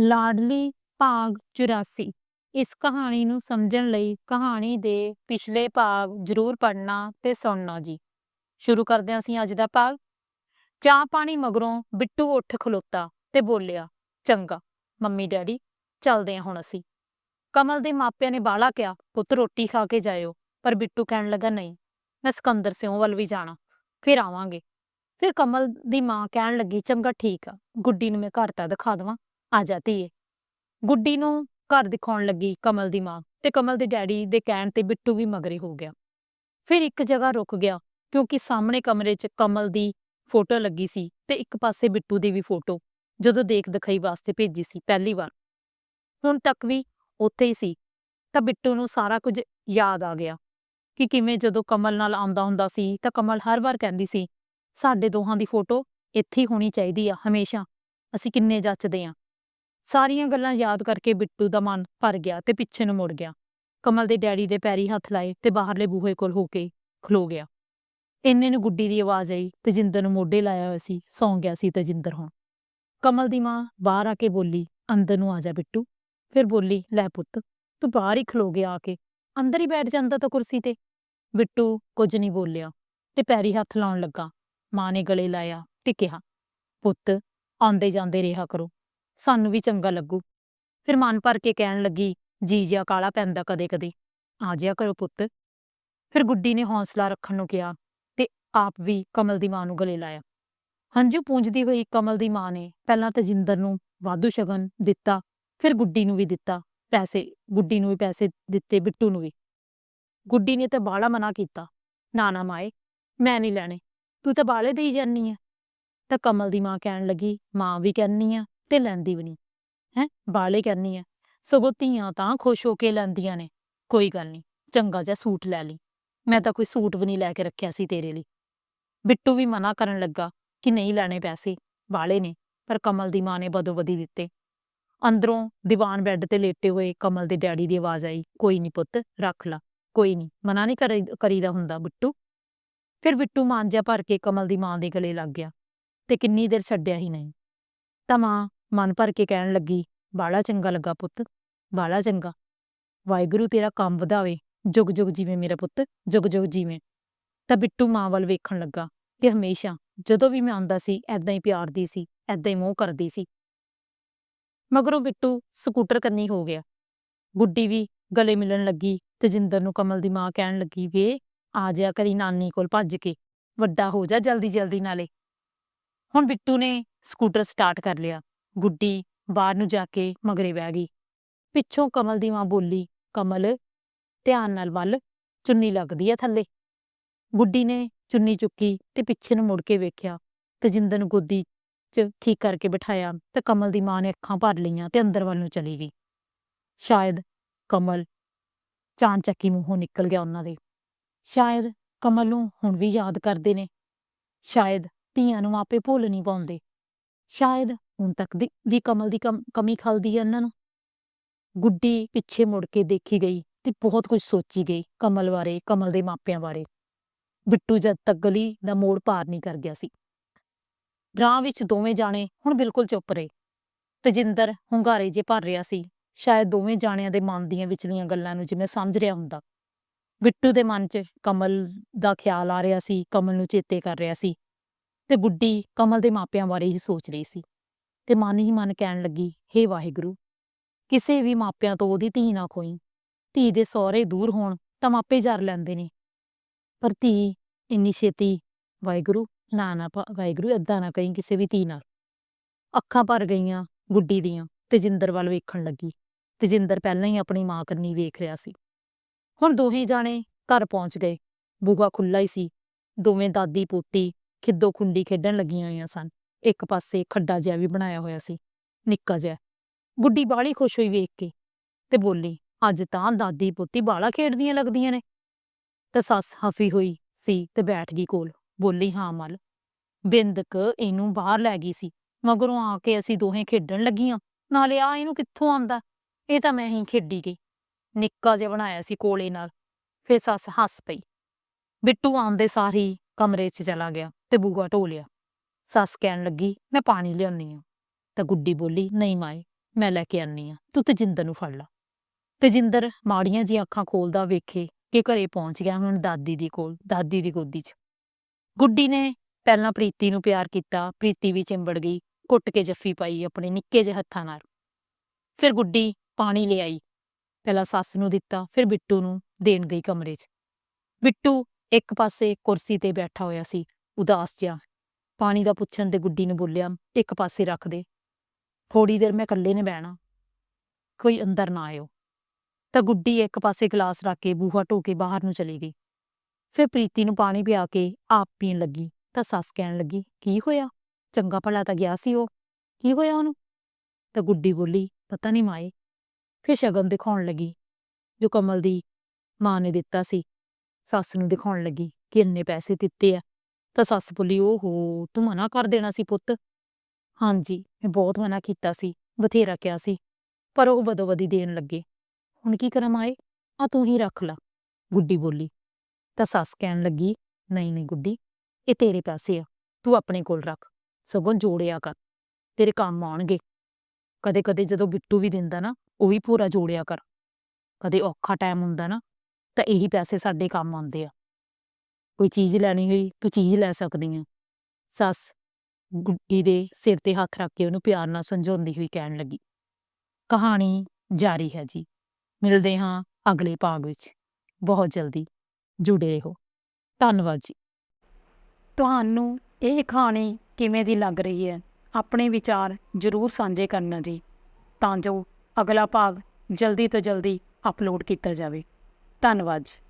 ਲਾਡਲੀ ਭਾਗ 84 ਇਸ ਕਹਾਣੀ ਨੂੰ ਸਮਝਣ ਲਈ ਕਹਾਣੀ ਦੇ ਪਿਛਲੇ ਭਾਗ ਜ਼ਰੂਰ ਪੜ੍ਹਨਾ ਤੇ ਸੁਣਨਾ ਜੀ। ਸ਼ੁਰੂ ਕਰਦੇ ਹਾਂ ਅਸੀਂ ਅੱਜ ਦਾ ਭਾਗ। ਚਾਹ ਪਾਣੀ ਮਗਰੋਂ ਬਿੱਟੂ ਉੱਠ ਖਲੋਤਾ ਤੇ ਬੋਲਿਆ, ਚੰਗਾ, ਮੰਮੀ ਡੈਡੀ, ਚੱਲਦੇ ਹਾਂ ਹੁਣ ਅਸੀਂ। ਕਮਲ ਦੇ ਮਾਪਿਆਂ ਨੇ ਬਾਲਾ ਕਿਹਾ, ਪੁੱਤ ਰੋਟੀ ਖਾ ਕੇ ਜਾਇਓ। ਪਰ ਬਿੱਟੂ ਕਹਿਣ ਲੱਗਾ, ਨਹੀਂ, ਮੈਂ ਸਿਕੰਦਰ ਸਿਉਂ ਵੱਲ ਵੀ ਜਾਣਾ, ਫਿਰ ਆਵਾਂਗੇ। ਫਿਰ ਕਮਲ ਦੀ ਮਾਂ ਕਹਿਣ ਲੱਗੀ, ਚੰਗਾ, ਠੀਕ ਆ, ਗੁੱਡੀ ਨੂੰ ਮੈਂ ਘਰ ਤਾਂ ਦਿਖਾ ਦੇਵਾਂ। ਆ ਜਾਤੀ ਏ। ਗੁੱਡੀ ਨੂੰ ਘਰ ਦਿਖਾਉਣ ਲੱਗੀ ਕਮਲ ਦੀ ਮਾਂ ਤੇ ਕਮਲ ਦੇ ਡੈਡੀ ਦੇ ਕਹਿਣ ਤੇ ਬਿੱਟੂ ਵੀ ਮਗਰੇ ਹੋ ਗਿਆ। ਫਿਰ ਇੱਕ ਜਗ੍ਹਾ ਰੁਕ ਗਿਆ ਕਿਉਂਕਿ ਸਾਹਮਣੇ ਕਮਰੇ 'ਚ ਕਮਲ ਦੀ ਫੋਟੋ ਲੱਗੀ ਸੀ ਤੇ ਇੱਕ ਪਾਸੇ ਬਿੱਟੂ ਦੀ ਵੀ ਫੋਟੋ, ਜਦੋਂ ਦੇਖ ਦਿਖਾਈ ਵਾਸਤੇ ਭੇਜੀ ਸੀ ਪਹਿਲੀ ਵਾਰ। ਹੁਣ ਤੱਕ ਵੀ ਉੱਥੇ ਹੀ ਸੀ, ਤਾਂ ਬਿੱਟੂ ਨੂੰ ਸਾਰਾ ਕੁਝ ਯਾਦ ਆ ਗਿਆ ਕਿ ਕਿਵੇਂ ਜਦੋਂ ਕਮਲ ਨਾਲ ਆਉਂਦਾ ਹੁੰਦਾ ਸੀ ਤਾਂ ਕਮਲ ਹਰ ਵਾਰ ਕਹਿੰਦੀ ਸੀ, ਸਾਡੇ ਦੋਹਾਂ ਦੀ ਫੋਟੋ ਇੱਥੇ ਹੀ ਹੋਣੀ ਚਾਹੀਦੀ ਆ, ਹਮੇਸ਼ਾ। ਅਸੀਂ ਕਿੰਨੇ ਜੱਚਦੇ ਆ। ਸਾਰੀਆਂ ਗੱਲਾਂ ਯਾਦ ਕਰਕੇ ਬਿੱਟੂ ਦਾ ਮਨ ਭਰ ਗਿਆ ਤੇ ਪਿੱਛੇ ਨੂੰ ਮੁੜ ਗਿਆ। ਕਮਲ ਦੇ ਡੈਡੀ ਦੇ ਪੈਰੀ ਹੱਥ ਲਾਏ ਤੇ ਬਾਹਰਲੇ ਬੂਹੇ ਕੋਲ ਹੋ ਕੇ ਖਲੋ ਗਿਆ। ਇੰਨੇ ਨੂੰ ਗੁੱਡੀ ਦੀ ਆਵਾਜ਼ ਆਈ ਤੇਜਿੰਦਰ ਨੂੰ ਮੋਢੇ ਲਾਇਆ ਹੋਇਆ ਸੀ, ਸੌਂ ਗਿਆ ਸੀ ਤੇਜਿੰਦਰ ਹੁਣ। ਕਮਲ ਦੀ ਮਾਂ ਬਾਹਰ ਆ ਕੇ ਬੋਲੀ, ਅੰਦਰ ਨੂੰ ਆ ਜਾ ਬਿੱਟੂ। ਫਿਰ ਬੋਲੀ, ਲੈ ਪੁੱਤ, ਤੂੰ ਬਾਹਰ ਹੀ ਖਲੋ ਗਿਆ ਆ ਕੇ। ਅੰਦਰ ਹੀ ਬੈਠ ਜਾਂਦਾ ਤਾਂ ਕੁਰਸੀ ਤੇ। ਬਿੱਟੂ ਕੁਝ ਨਹੀਂ ਬੋਲਿਆ ਤੇ ਪੈਰੀ ਹੱਥ ਲਾਉਣ ਲੱਗਾ। ਮਾਂ ਨੇ ਗਲੇ ਲਾਇਆ ਤੇ ਕਿਹਾ, ਪੁੱਤ ਆਉਂਦੇ ਜਾਂਦੇ ਰਿਹਾ ਕਰੋ। ਸਾਨੂੰ ਵੀ ਚੰਗਾ ਲੱਗੂ। ਫਿਰ ਮਨ ਭਰ ਕੇ ਕਹਿਣ ਲੱਗੀ, ਜੀ ਜਿਆ ਕਾਲਾ ਪੈਂਦਾ ਕਦੇ-ਕਦੇ। ਆ ਜਿਆ ਕਰੋ ਪੁੱਤ। ਫਿਰ ਗੁੱਡੀ ਨੇ ਹੌਸਲਾ ਰੱਖਣ ਨੂੰ ਕਿਹਾ ਤੇ ਆਪ ਵੀ ਕਮਲ ਦੀ ਮਾਂ ਨੂੰ ਗਲੇ ਲਾਇਆ। ਹੰਝੂ ਪੂੰਝਦੀ ਹੋਈ ਕਮਲ ਦੀ ਮਾਂ ਨੇ ਪਹਿਲਾਂ ਤਾਂ ਜਿੰਦਰ ਨੂੰ ਵਾਧੂ ਸ਼ਗਨ ਦਿੱਤਾ, ਫਿਰ ਗੁੱਡੀ ਨੂੰ ਵੀ ਦਿੱਤਾ, ਪੈਸੇ, ਗੁੱਡੀ ਨੂੰ ਵੀ ਪੈਸੇ ਦਿੱਤੇ, ਬਿੱਟੂ ਨੂੰ ਵੀ। ਗੁੱਡੀ ਨੇ ਤਾਂ ਬਾਲਾ ਮਨਾ ਕੀਤਾ, ਨਾ ਨਾ ਮਾਏ, ਮੈਂ ਨਹੀਂ ਲੈਣੇ, ਤੂੰ ਤਾਂ ਬਾਲੇ ਦੇਈ ਜਾਨੀ ਆ। ਤਾਂ ਕਮਲ ਦੀ ਮਾਂ ਕਹਿਣ ਲੱਗੀ, ਮਾਂ ਵੀ ਕਹਿੰਨੀ ਆ ਤੇ ਲੈਂਦੀ ਵੀ ਨਹੀਂ ਹੈ ਬਾਲੇ ਕਰਨੀ ਆ। ਸਗੋਂ ਧੀਆਂ ਤਾਂ ਖੁਸ਼ ਹੋ ਕੇ ਲੈਂਦੀਆਂ ਨੇ। ਕੋਈ ਗੱਲ ਨਹੀਂ ਚੰਗਾ ਜਿਹਾ ਸੂਟ ਲੈ ਲਈ। ਮੈਂ ਤਾਂ ਕੋਈ ਸੂਟ ਵੀ ਨਹੀਂ ਲੈ ਕੇ ਰੱਖਿਆ ਸੀ ਤੇਰੇ ਲਈ। ਬਿੱਟੂ ਵੀ ਮਨਾ ਕਰਨ ਲੱਗਾ ਕਿ ਨਹੀਂ ਲੈਣੇ ਪੈਸੇ ਬਾਲੇ ਨੇ, ਪਰ ਕਮਲ ਦੀ ਮਾਂ ਨੇ ਬਦੋਬਦੀ ਦਿੱਤੇ। ਅੰਦਰੋਂ ਦੀਵਾਨ ਬੈੱਡ ਤੇ ਲੇਟੇ ਹੋਏ ਕਮਲ ਦੇ ਡੈਡੀ ਦੀ ਆਵਾਜ਼ ਆਈ, ਕੋਈ ਨਹੀਂ ਪੁੱਤ, ਰੱਖ ਲਾ, ਕੋਈ ਨਹੀਂ ਮਨਾ ਨਹੀਂ ਕਰੀ, ਕਰੀਦਾ ਹੁੰਦਾ ਬਿੱਟੂ। ਫਿਰ ਬਿੱਟੂ ਮਾਂਜਾ ਭਰ ਕੇ ਕਮਲ ਦੀ ਮਾਂ ਦੇ ਗਲੇ ਲੱਗ ਗਿਆ ਤੇ ਕਿੰਨੀ ਦੇਰ ਛੱਡਿਆ ਹੀ ਨਹੀਂ। ਤਾਂ ਮਾਂ ਮਨ ਭਰ ਕੇ ਕਹਿਣ ਲੱਗੀ, ਬਾਲਾ ਚੰਗਾ ਲੱਗਾ ਪੁੱਤ, ਬਾਲਾ ਚੰਗਾ। ਵਾਹਿਗੁਰੂ ਤੇਰਾ ਕੰਮ ਵਧਾਵੇ, ਜੁਗ ਜੁਗ ਜੀਵੇਂ ਮੇਰਾ ਪੁੱਤ, ਜੁਗ ਜੁਗ ਜੀਵੇਂ। ਤਾਂ ਬਿੱਟੂ ਮਾਂ ਵੱਲ ਵੇਖਣ ਲੱਗਾ ਕਿ ਹਮੇਸ਼ਾ ਜਦੋਂ ਵੀ ਮੈਂ ਆਉਂਦਾ ਸੀ ਐਦਾਂ ਹੀ ਪਿਆਰ ਦੀ ਸੀ ਐਦਾਂ ਹੀ ਮੋਹ ਕਰਦੀ ਸੀ। ਮਗਰੋਂ ਬਿੱਟੂ ਸਕੂਟਰ ਕੰਨੀ ਹੋ ਗਿਆ। ਗੁੱਡੀ ਵੀ ਗਲੇ ਮਿਲਣ ਲੱਗੀ ਤੇ ਜਿੰਦਰ ਨੂੰ ਕਮਲ ਦੀ ਮਾਂ ਕਹਿਣ ਲੱਗੀ, ਵੇ, ਆ ਜਿਆ ਕਰੀ ਨਾਨੀ ਕੋਲ ਭੱਜ ਕੇ, ਵੱਡਾ ਹੋ ਜਾ ਜਲਦੀ ਜਲਦੀ ਨਾਲੇ। ਹੁਣ ਬਿੱਟੂ ਨੇ ਸਕੂਟਰ ਸਟਾਰਟ ਕਰ ਲਿਆ। ਗੁੱਡੀ ਬਾਹਰ ਨੂੰ ਜਾ ਕੇ ਮਗਰੇ ਬਹਿ ਗਈ। ਪਿੱਛੋਂ ਕਮਲ ਦੀ ਮਾਂ ਬੋਲੀ, ਕਮਲ, ਧਿਆਨ ਨਾਲ ਵੱਲ, ਚੁੰਨੀ ਲੱਗਦੀ ਆ ਥੱਲੇ। ਗੁੱਡੀ ਨੇ ਚੁੰਨੀ ਚੁੱਕੀ ਤੇ ਪਿੱਛੇ ਨੂੰ ਮੁੜ ਕੇ ਵੇਖਿਆ ਤੇਜਿੰਦਰ ਨੂੰ ਗੋਦੀ 'ਚ ਠੀਕ ਕਰਕੇ ਬਿਠਾਇਆ ਤੇ ਕਮਲ ਦੀ ਮਾਂ ਨੇ ਅੱਖਾਂ ਭਰ ਲਈਆਂ ਤੇ ਅੰਦਰ ਵੱਲ ਨੂੰ ਚਲੀ ਗਈ। ਸ਼ਾਇਦ ਕਮਲ ਚਾਂਚੱਕੀ ਮੂੰਹੋਂ ਨਿਕਲ ਗਿਆ ਉਹਨਾਂ ਦੇ। ਸ਼ਾਇਦ ਕਮਲ ਨੂੰ ਹੁਣ ਵੀ ਯਾਦ ਕਰਦੇ ਨੇ। ਸ਼ਾਇਦ ਧੀਆਂ ਨੂੰ ਆਪੇ ਭੁੱਲ ਨਹੀਂ ਪਾਉਂਦੇ। ਸ਼ਾਇਦ ਹੁਣ ਤੱਕ ਦੀ ਵੀ ਕਮਲ ਦੀ ਕਮ- ਕਮੀ ਖਲਦੀ ਹੈ ਇਹਨਾਂ ਨੂੰ। ਗੁੱਡੀ ਪਿੱਛੇ ਮੁੜ ਕੇ ਦੇਖੀ ਗਈ ਤੇ ਬਹੁਤ ਕੁਝ ਸੋਚੀ ਗਈ ਕਮਲ ਬਾਰੇ, ਕਮਲ ਦੇ ਮਾਪਿਆਂ ਬਾਰੇ। ਬਿੱਟੂ ਜਦ ਤੱਕ ਗਲੀ ਦਾ ਮੋੜ ਪਾਰ ਨਹੀਂ ਕਰ ਗਿਆ ਸੀ। ਰਾਹ ਵਿੱਚ ਦੋਵੇਂ ਜਾਣੇ ਹੁਣ ਬਿਲਕੁਲ ਚੁੱਪ ਰਹੇ। ਤਜਿੰਦਰ ਹੁੰਗਾਰੇ ਜੇ ਭਰ ਰਿਹਾ ਸੀ। ਸ਼ਾਇਦ ਦੋਵੇਂ ਜਾਣਿਆਂ ਦੇ ਮਨ ਦੀਆਂ ਵਿਚਲੀਆਂ ਗੱਲਾਂ ਨੂੰ ਜਿਵੇਂ ਸਮਝ ਰਿਹਾ ਹੁੰਦਾ। ਬਿੱਟੂ ਦੇ ਮਨ 'ਚ ਕਮਲ ਦਾ ਖਿਆਲ ਆ ਰਿਹਾ ਸੀ, ਕਮਲ ਨੂੰ ਚੇਤੇ ਕਰ ਰਿਹਾ ਸੀ। ਤੇ ਗੁੱਡੀ ਕਮਲ ਦੇ ਮਾਪਿਆਂ ਬਾਰੇ ਹੀ ਸੋਚ ਰਹੀ ਸੀ। ਤੇ ਮਨ ਹੀ ਮਨ ਕਹਿਣ ਲੱਗੀ, ਹੇ ਵਾਹਿਗੁਰੂ, ਕਿਸੇ ਵੀ ਮਾਪਿਆਂ ਤੋਂ ਉਹਦੀ ਧੀ ਨਾ ਖੋਈ। ਧੀ ਦੇ ਸਹੁਰੇ ਦੂਰ ਹੋਣ ਤਾਂ ਮਾਪੇ ਜਰ ਲੈਂਦੇ ਨੇ। ਪਰ ਧੀ ਇੰਨੀ ਛੇਤੀ, ਵਾਹਿਗੁਰੂ, ਨਾ ਨਾ ਵਾਹਿਗੁਰੂ, ਏਦਾਂ ਨਾ ਕਹੀਂ ਕਿਸੇ ਵੀ ਧੀ ਨਾਲ। ਅੱਖਾਂ ਭਰ ਗਈਆਂ ਗੁੱਡੀ ਦੀਆਂ, ਤੇਜਿੰਦਰ ਵੱਲ ਵੇਖਣ ਲੱਗੀ। ਤੇਜਿੰਦਰ ਪਹਿਲਾਂ ਹੀ ਆਪਣੀ ਮਾਂ ਕੰਨੀ ਵੇਖ ਰਿਹਾ ਸੀ। ਹੁਣ ਦੋਹੇ ਜਾਣੇ ਘਰ ਪਹੁੰਚ ਗਏ। ਬੂਗਾ ਖੁੱਲਾ ਹੀ ਸੀ। ਦੋਵੇਂ ਦਾਦੀ ਪੋਤੀ ਖਿੱਦੋ ਖੁੰਡੀ ਖੇਡਣ ਲੱਗੀਆਂ ਹੋਈਆਂ ਸਨ। ਇੱਕ ਪਾਸੇ ਖੱਡਾ ਜਿਹਾ ਵੀ ਬਣਾਇਆ ਹੋਇਆ ਸੀ, ਨਿੱਕਾ ਜਿਹਾ। ਗੁੱਡੀ ਬਾਹਲੀ ਖੁਸ਼ ਹੋਈ ਵੇਖ ਕੇ ਤੇ ਬੋਲੀ, ਅੱਜ ਤਾਂ ਦਾਦੀ ਪੋਤੀ ਬਾਲਾ ਖੇਡਦੀਆਂ ਲੱਗਦੀਆਂ ਨੇ। ਤੇ ਸੱਸ ਹਫੀ ਹੋਈ ਸੀ ਤੇ ਬੈਠ ਗਈ ਕੋਲ, ਬੋਲੀ, ਹਾਂ ਮਲ, ਬਿੰਦਕ ਇਹਨੂੰ ਬਾਹਰ ਲੈ ਗਈ ਸੀ, ਮਗਰੋਂ ਆ ਕੇ ਅਸੀਂ ਦੋਹੇ ਖੇਡਣ ਲੱਗੀਆਂ, ਨਾਲੇ ਆ ਇਹਨੂੰ ਕਿੱਥੋਂ ਆਉਂਦਾ? ਇਹ ਤਾਂ ਮੈਂ ਹੀ ਖੇਡੀ ਗਈ। ਨਿੱਕਾ ਜਿਹਾ ਬਣਾਇਆ ਸੀ ਕੋਲੇ ਨਾਲ। ਫਿਰ ਸੱਸ ਹੱਸ ਪਈ। ਬਿੱਟੂ ਆਉਂਦੇ ਸਾਰ ਹੀ ਕਮਰੇ 'ਚ ਚਲਾ ਗਿਆ ਤੇ ਬੂਹਾ ਢੋਲਿਆ ਸੱਸ ਕਹਿਣ ਲੱਗੀ, ਮੈਂ ਪਾਣੀ ਲਿਆਉਣੀ ਆ। ਤਾਂ ਗੁੱਡੀ ਬੋਲੀ, ਨਹੀਂ ਮਾਏ, ਮੈਂ ਲੈ ਕੇ ਆਨੀ ਆ। ਤੂੰ ਤਜਿੰਦਰ ਨੂੰ ਫੜ ਲਾ। ਤਜਿੰਦਰ ਮਾੜੀਆਂ ਜੀ ਅੱਖਾਂ ਖੋਲਦਾ ਵੇਖੇ ਕਿ ਘਰੇ ਪਹੁੰਚ ਗਿਆ ਹੁਣ ਦਾਦੀ ਦੀ ਕੋਲ, ਦਾਦੀ ਦੀ ਗੋਦੀ 'ਚ। ਗੁੱਡੀ ਨੇ ਪਹਿਲਾਂ ਪ੍ਰੀਤੀ ਨੂੰ ਪਿਆਰ ਕੀਤਾ, ਪ੍ਰੀਤੀ ਵੀ ਚਿੰਬੜ ਗਈ, ਕੁੱਟ ਕੇ ਜੱਫੀ ਪਾਈ ਆਪਣੇ ਨਿੱਕੇ ਜਿਹੇ ਹੱਥਾਂ ਨਾਲ। ਫਿਰ ਗੁੱਡੀ ਪਾਣੀ ਲਿਆਈ, ਪਹਿਲਾਂ ਸੱਸ ਨੂੰ ਦਿੱਤਾ, ਫਿਰ ਬਿੱਟੂ ਨੂੰ ਦੇਣ ਗਈ ਕਮਰੇ 'ਚ। ਬਿੱਟੂ ਇੱਕ ਪਾਸੇ ਕੁਰਸੀ ਤੇ ਬੈਠਾ ਹੋਇਆ ਸੀ, ਉਦਾਸ ਜਿਹਾ ਪਾਣੀ ਦਾ ਪੁੱਛਣ ਤੇ ਗੁੱਡੀ ਨੇ ਬੋਲਿਆ, ਇੱਕ ਪਾਸੇ ਰੱਖ ਦੇ। ਥੋੜੀ ਦੇਰ ਮੈਂ ਇਕੱਲੇ ਨੇ ਬਹਿਣਾ। ਕੋਈ ਅੰਦਰ ਨਾ ਆਇਓ। ਤਾਂ ਗੁੱਡੀ ਇੱਕ ਪਾਸੇ ਗਲਾਸ ਰੱਖ ਕੇ ਬੂਹਾ ਢੋ ਕੇ ਬਾਹਰ ਨੂੰ ਚਲੀ ਗਈ। ਫਿਰ ਪ੍ਰੀਤੀ ਨੂੰ ਪਾਣੀ ਪਿਆ ਕੇ ਆਪ ਪੀਣ ਲੱਗੀ। ਤਾਂ ਸੱਸ ਕਹਿਣ ਲੱਗੀ, ਕੀ ਹੋਇਆ? ਚੰਗਾ ਭਲਾ ਤਾਂ ਗਿਆ ਸੀ ਉਹ। ਕੀ ਹੋਇਆ ਉਹਨੂੰ? ਤਾਂ ਗੁੱਡੀ ਬੋਲੀ, ਪਤਾ ਨਹੀਂ ਮਾਏ। ਫਿਰ ਸ਼ਗਨ ਦਿਖਾਉਣ ਲੱਗੀ, ਜੋ ਕਮਲ ਦੀ ਮਾਂ ਨੇ ਦਿੱਤਾ ਸੀ। ਸੱਸ ਨੂੰ ਦਿਖਾਉਣ ਲੱਗੀ ਕਿ ਇੰਨੇ ਪੈਸੇ ਦਿੱਤੇ ਆ। ਤਾਂ ਸੱਸ ਬੋਲੀ, ਓਹੋ, ਤੂੰ ਮਨਾ ਕਰ ਦੇਣਾ ਸੀ ਪੁੱਤ। ਹਾਂਜੀ, ਮੈਂ ਬਹੁਤ ਮਨਾ ਕੀਤਾ ਸੀ, ਬਥੇਰਾ ਕਿਹਾ ਸੀ, ਪਰ ਉਹ ਬਦੋ ਬਦੀ ਦੇਣ ਲੱਗੇ। ਹੁਣ ਕੀ ਕਰਾਂ ਮਾਏ? ਆ ਤੂੰ ਹੀ ਰੱਖ ਲਾ। ਗੁੱਡੀ ਬੋਲੀ। ਤਾਂ ਸੱਸ ਕਹਿਣ ਲੱਗੀ, ਨਹੀਂ ਨਹੀਂ ਗੁੱਡੀ, ਇਹ ਤੇਰੇ ਪੈਸੇ ਆ, ਤੂੰ ਆਪਣੇ ਕੋਲ ਰੱਖ, ਸਗੋਂ ਜੋੜਿਆ ਕਰ, ਤੇਰੇ ਕੰਮ ਆਉਣਗੇ। ਕਦੇ ਕਦੇ ਜਦੋਂ ਬਿੱਟੂ ਵੀ ਦਿੰਦਾ ਨਾ, ਉਹ ਵੀ ਪੂਰਾ ਜੋੜਿਆ ਕਰ। ਕਦੇ ਔਖਾ ਟਾਈਮ ਹੁੰਦਾ ਨਾ, ਤਾਂ ਇਹੀ ਪੈਸੇ ਸਾਡੇ ਕੰਮ ਆਉਂਦੇ ਆ। ਕੋਈ ਚੀਜ਼ ਲੈਣੀ ਹੋਈ, ਤੂੰ ਚੀਜ਼ ਲੈ ਸਕਦੀ ਆ। ਸੱਸ ਗੁੱਡੀ ਦੇ ਸਿਰ ਤੇ ਹੱਥ ਰੱਖ ਕੇ ਉਹਨੂੰ ਪਿਆਰ ਨਾਲ ਸਮਝਾਉਂਦੀ ਹੋਈ ਕਹਿਣ ਲੱਗੀ, ਕਹਾਣੀ ਜਾਰੀ ਹੈ ਜੀ। ਮਿਲਦੇ ਹਾਂ ਅਗਲੇ ਭਾਗ ਵਿੱਚ। ਬਹੁਤ ਜਲਦੀ ਜੁੜੇ ਰਹੋ। ਧੰਨਵਾਦ ਜੀ। ਤੁਹਾਨੂੰ ਇਹ ਕਹਾਣੀ ਕਿਵੇਂ ਦੀ ਲੱਗ ਰਹੀ ਹੈ? ਆਪਣੇ ਵਿਚਾਰ ਜ਼ਰੂਰ ਸਾਂਝੇ ਕਰਨਾ ਜੀ, ਤਾਂ ਜੋ ਅਗਲਾ ਭਾਗ ਜਲਦੀ ਤੋਂ ਜਲਦੀ ਅਪਲੋਡ ਕੀਤਾ ਜਾਵੇ। ਧੰਨਵਾਦ ਜੀ।